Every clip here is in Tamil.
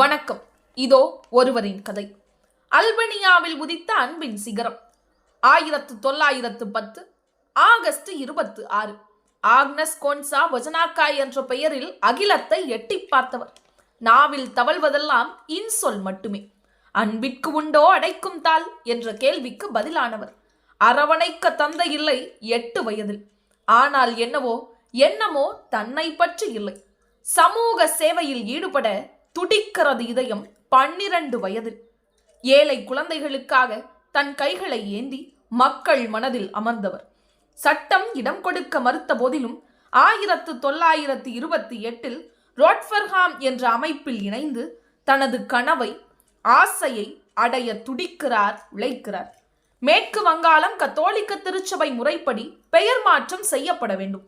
வணக்கம். இதோ ஒருவரின் கதை. அல்பனியாவில் உதித்த அன்பின் சிகரம். ஆயிரத்து தொள்ளாயிரத்து பத்து ஆகஸ்ட் இருபத்து ஆறு. ஆக்னஸ் கோன்சா வஜனாக்கா என்ற பெயரில் அகிலத்தை எட்டி பார்த்தவர். நாவில் தவழ்வதெல்லாம் இன்சொல் மட்டுமே. அன்பிற்கு உண்டோ அடைக்கும் தாள் என்ற கேள்விக்கு பதிலானவர். அரவணைக்க தந்தை இல்லை எட்டு வயதில். ஆனால் என்னவோ என்னமோ தன்னை பற்றி இல்லை. சமூக சேவையில் ஈடுபட துடிக்கிறது இதயம் பன்னிரண்டு வயதில். ஏழை குழந்தைகளுக்காக தன் கைகளை ஏந்தி மக்கள் மனதில் அமர்ந்தவர். சட்டம் இடம் கொடுக்க மறுத்த போதிலும் ஆயிரத்து தொள்ளாயிரத்து இருபத்தி எட்டில் ரோட்ஃபர்ஹாம் என்ற அமைப்பில் இணைந்து தனது கனவை ஆசையை அடைய துடிக்கிறார் உழைக்கிறார். மேற்கு வங்காளம் கத்தோலிக்க திருச்சபை முறைப்படி பெயர் மாற்றம் செய்யப்பட வேண்டும்.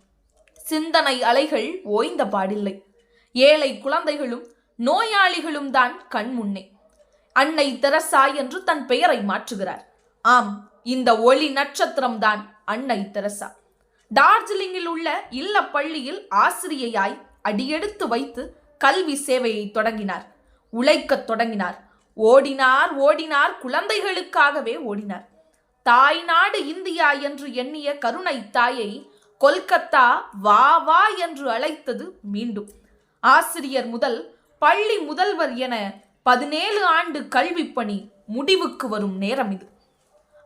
சிந்தனை அலைகள் ஓய்ந்த பாடில்லை. ஏழை குழந்தைகளும் நோயாளிகளும் தான் கண் முன்னே. அன்னை தெரசா என்று தன் பெயரை மாற்றுகிறார். ஆம் இந்த ஒளி நட்சத்திரம் தான் அன்னை தெரசா. டார்ஜிலிங்கில் உள்ள இல்ல பள்ளியில் ஆசிரியையாய் அடியெடுத்து வைத்து கல்வி சேவையை தொடங்கினார். உழைக்கத் தொடங்கினார். ஓடினார் ஓடினார் குழந்தைகளுக்காகவே ஓடினார். தாய் நாடு இந்தியா என்று எண்ணிய கருணை தாயை கொல்கத்தா வா வா என்று அழைத்தது மீண்டும். ஆசிரியர் முதல் பள்ளி முதல்வர் என பதினேழு ஆண்டு கல்வி பணி முடிவுக்கு வரும் நேரம் இது.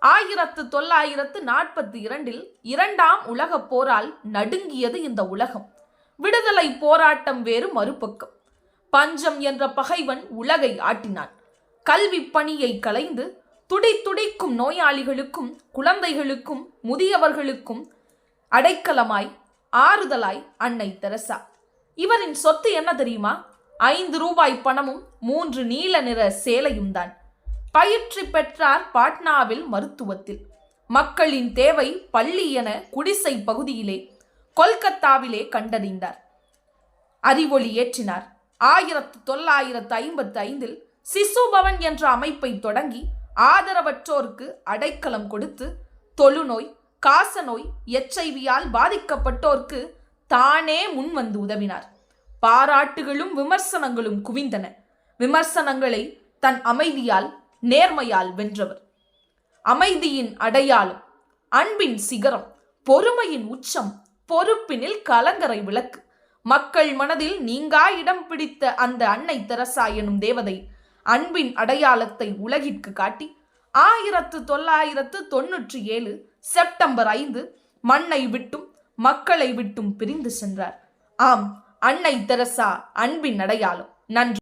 ஆயிரத்து தொள்ளாயிரத்து நாற்பத்தி இரண்டில் இரண்டாம் உலகப் போரால் நடுங்கியது இந்த உலகம். விடுதலை போராட்டம் வேறு மறுபக்கம். பஞ்சம் என்ற பகைவன் உலகை ஆட்டினான். கல்வி பணியை கலைந்து துடி துடிக்கும் நோயாளிகளுக்கும் குழந்தைகளுக்கும் முதியவர்களுக்கும் அடைக்கலமாய் ஆறுதலாய் அன்னை தெரசா. இவரின் சொத்து என்ன தெரியுமா? ஐந்து ரூபாய் பணமும் மூன்று நீல நிற சேலையும் தான். பயிற்சி பெற்றார் பாட்னாவில் மருத்துவத்தில். மக்களின் தேவை பள்ளி என குடிசை பகுதியிலே கொல்கத்தாவிலே கண்டறிந்தார். அறிவொளி ஏற்றினார். ஆயிரத்து தொள்ளாயிரத்து ஐம்பத்து ஐந்தில் சிசு பவன் என்ற அமைப்பை தொடங்கி ஆதரவற்றோருக்கு அடைக்கலம் கொடுத்து தொழுநோய் காசநோய் எச்ஐவியால் பாதிக்கப்பட்டோர்க்கு தானே முன்வந்து உதவினார். பாராட்டுகளும் விமர்சனங்களும் குவிந்தன. விமர்சனங்களை தன் அமைதியால் நேர்மையால் வென்றவர். அமைதியின் அடையாளம் அன்பின் சிகரம் பொறுமையின் உச்சம் பொறுப்பினில் கலங்கரை விளக்கு. மக்கள் மனதில் நீங்கா இடம் பிடித்த அந்த அன்னை தெரசா எனும் தேவதை அன்பின் அடையாளத்தை உலகிற்கு காட்டி ஆயிரத்து தொள்ளாயிரத்து தொன்னூற்றி ஏழு செப்டம்பர் ஐந்து மண்ணை விட்டும் மக்களை விட்டும் பிரிந்து சென்றார். ஆம் அன்னை தெரசா அன்பின் அடையாளம். நன்றி.